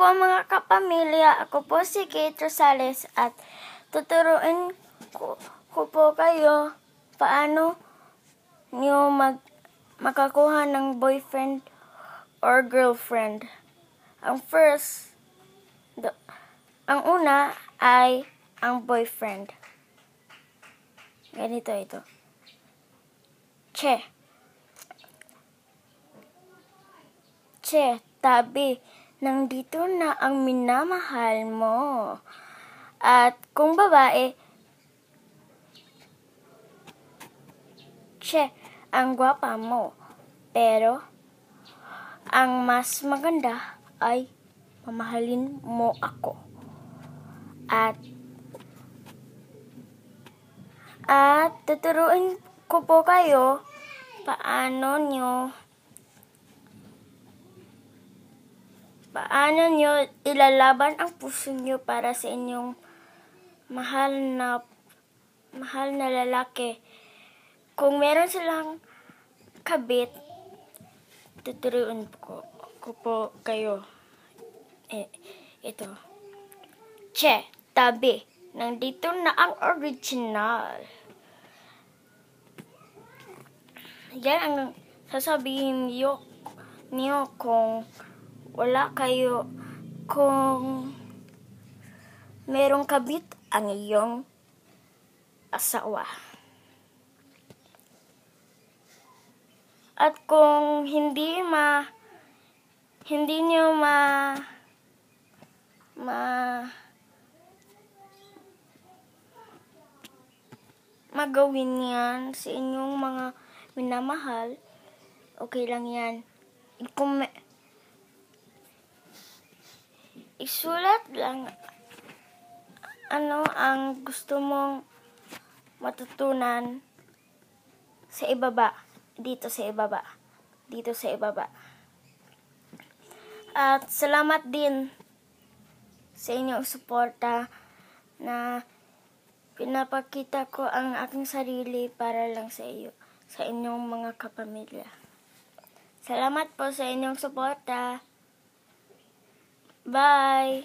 po mga kapamilya, ako po si Kate Rosales at tuturuin ko, ko po kayo paano niyo mag, makakuha ng boyfriend or girlfriend. Ang first, the, ang una ay ang boyfriend. Ganito ito. Che. Che, tabi, nandito na ang minamahal mo. At kung babae, Che, ang gwapa mo. Pero, ang mas maganda ay mamahalin mo ako. At at tuturuin ko po kayo paano nyo paano nyo ilalaban ang puso nyo para sa inyong mahal na mahal na lalaki. Kung meron silang kabit, tuturuan ko, ko po kayo. Eh, ito. Che, tabi. Nandito na ang original. Yan ang sasabihin niyo, niyo kung wala kayo, kung merong kabit ang iyong asawa. At kung hindi ma hindi niyo ma ma magawin yan sa inyong mga minamahal, okay lang yan. Kung may- isulat lang ano ang gusto mong matutunan sa ibaba. Dito sa ibaba. Dito sa ibaba. At salamat din sa inyong suporta na pinapakita ko ang aking sarili para lang sa iyo, sa inyong mga kapamilya. Salamat po sa inyong suporta. Bye!